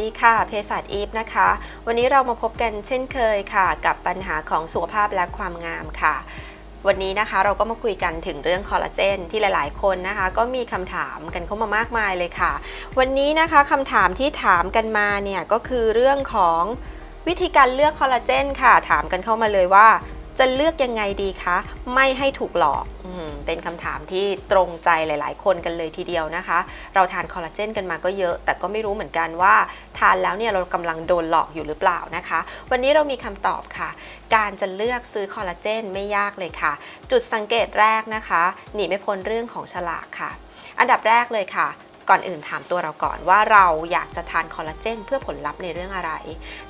ดีค่ะเภสัชอีฟนะคะ วันนี้เรามาพบกันเช่นเคยค่ะ กับปัญหาของสุขภาพและความงามค่ะ วันนี้นะคะเราก็มาคุยกันถึงเรื่องคอลลาเจนที่หลายๆ คนนะคะ ก็มีคำถามกันเข้ามามากมายเลยค่ะ วันนี้นะคะคำถามที่ถามกันมาเนี่ยก็คือเรื่องของวิธีการเลือกคอลลาเจนค่ะ ถามกันเข้ามาเลยว่า จะเลือกยังไงดีคะ ไม่ให้ถูกหลอกอเป็นคำถามที่ตรงใจหลาย ๆ คนกันเลยทีเดียวนะคะ เราทานคอลลาเจนกันมาก็เยอะ แต่ก็ไม่รู้เหมือนกันว่า ทานแล้วเนี่ยเรากำลังโดนหลอกอยู่หรือเปล่านะคะ วันนี้เรามีคำตอบค่ะ การจะเลือกซื้อคอลลาเจนไม่ยากเลยค่ะ จุดสังเกตแรกนะคะ หนีไม่พ้นเรื่องของฉลากค่ะ อันดับแรกเลยค่ะ ก่อนอื่นถามตัวเราก่อนว่าเราอยากจะทานคอลลาเจนเพื่อผลลัพธ์ในเรื่องอะไร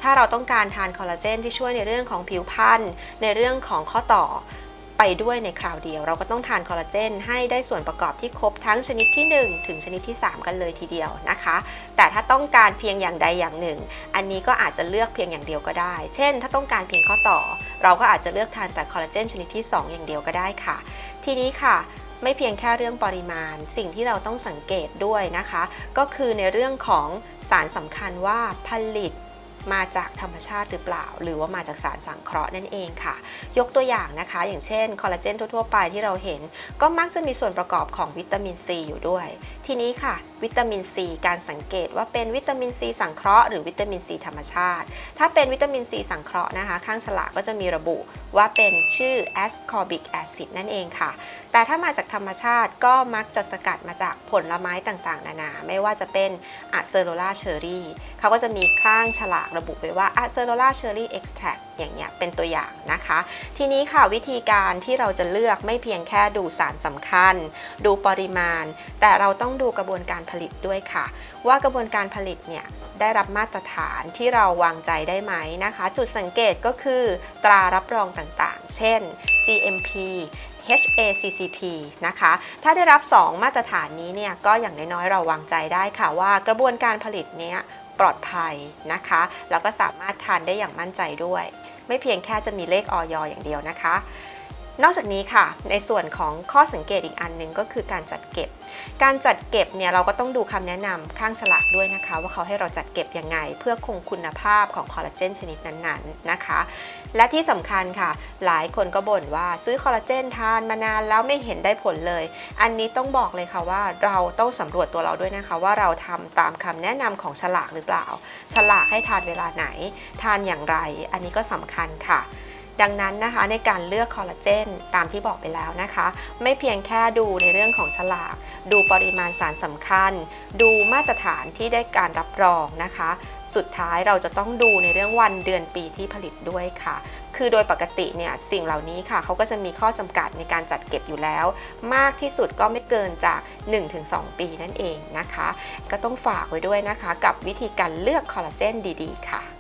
ถ้าเราต้องการทานคอลลาเจนที่ช่วยในเรื่องของผิวพรรณในเรื่องของข้อต่อไปด้วยในคราวเดียว เราก็ต้องทานคอลลาเจนให้ได้ส่วนประกอบที่ครบทั้งชนิดที่ 1 ถึงชนิดที่ 3 กันเลยทีเดียวนะคะ แต่ถ้าต้องการเพียงอย่างใดอย่างหนึ่ง อันนี้ก็อาจจะเลือกเพียงอย่างเดียวก็ได้ เช่น ถ้าต้องการเพียงข้อต่อ เราก็อาจจะเลือกทานแต่คอลลาเจนชนิดที่ 2 อย่างเดียวก็ได้ค่ะ ทีนี้ค่ะ ไม่เพียงแค่เรื่องปริมาณ สิ่งที่เราต้องสังเกตด้วยนะคะ ก็คือในเรื่องของสารสำคัญว่าผลิต มาจากธรรมชาติหรือเปล่า หรือว่ามาจากสารสังเคราะห์นั่นเองค่ะ ยกตัวอย่างนะคะ อย่างเช่นคอลลาเจนทั่วๆไปที่เราเห็น ก็มักจะมีส่วนประกอบของวิตามินซีอยู่ด้วย ทีนี้ค่ะ วิตามินซีการสังเกตว่าเป็นวิตามินซีสังเคราะห์หรือวิตามินซีธรรมชาติ ถ้าเป็นวิตามินซีสังเคราะห์นะคะ ข้างฉลากก็จะมีระบุว่าเป็นชื่อ ascorbic acid นั่นเองค่ะ แต่ถ้ามาจากธรรมชาติก็มักจะสกัดมาจากผลไม้ต่างๆ นานา ไม่ว่าจะเป็นอะเซโรล่าเชอรี่เขาก็จะมีข้างฉลากระบุไว้ว่าอะเซโรล่าเชอรี่เอ็กซ์แทรอย่างเงี้ยเป็นตัวอย่างนะคะ ทีนี้ค่ะวิธีการที่เราจะเลือกไม่เพียงแค่ดูสารสำคัญ ดูปริมาณ แต่เราต้องดูกระบวนการผลิตด้วยค่ะ ว่ากระบวนการผลิตเนี่ยได้รับมาตรฐานที่เราวางใจได้ไหมนะคะ จุดสังเกตก็คือ ตรารับรองต่างๆ เช่น GMP HACCP นะคะ ถ้าได้รับ 2 มาตรฐานนี้เนี่ยก็อย่างน้อยๆ เราวางใจได้ค่ะว่ากระบวนการผลิตเนี้ย ปลอดภัยนะคะ แล้วก็สามารถทานได้อย่างมั่นใจด้วย ไม่เพียงแค่จะมีเลขออยอย่างเดียวนะคะ นอกจากนี้ค่ะ ในส่วนของข้อสังเกตอีกอันหนึ่งก็คือการจัดเก็บ การจัดเก็บเนี่ยเราก็ต้องดูคำแนะนำข้างฉลากด้วยนะคะ ว่าเขาให้เราจัดเก็บยังไง เพื่อคงคุณภาพของคอลลาเจนชนิดนั้นๆนะคะ และที่สำคัญค่ะ หลายคนก็บ่นว่าซื้อคอลลาเจนทานมานานแล้วไม่เห็นได้ผลเลย อันนี้ต้องบอกเลยค่ะว่าเราต้องสำรวจตัวเราด้วยนะคะ ว่าเราทำตามคำแนะนำของฉลากหรือเปล่า ฉลากให้ทานเวลาไหน ทานอย่างไร อันนี้ก็สำคัญค่ะ ดังนั้นนะคะในการเลือกคอลลาเจนตามที่บอกไปแล้วนะคะ ไม่เพียงแค่ดูในเรื่องของฉลาก ดูปริมาณสารสำคัญ ดูมาตรฐานที่ได้การรับรองนะคะ สุดท้ายเราจะต้องดูในเรื่องวันเดือนปีที่ผลิตด้วยค่ะ คือโดยปกติเนี่ยสิ่งเหล่านี้ค่ะเขาก็จะมีข้อจำกัดในการจัดเก็บอยู่แล้ว มากที่สุดก็ไม่เกินจาก 1-2 ปีนั่นเองนะคะ ก็ต้องฝากไว้ด้วยนะคะ กับวิธีการเลือกคอลลาเจนดี ๆ ค่ะ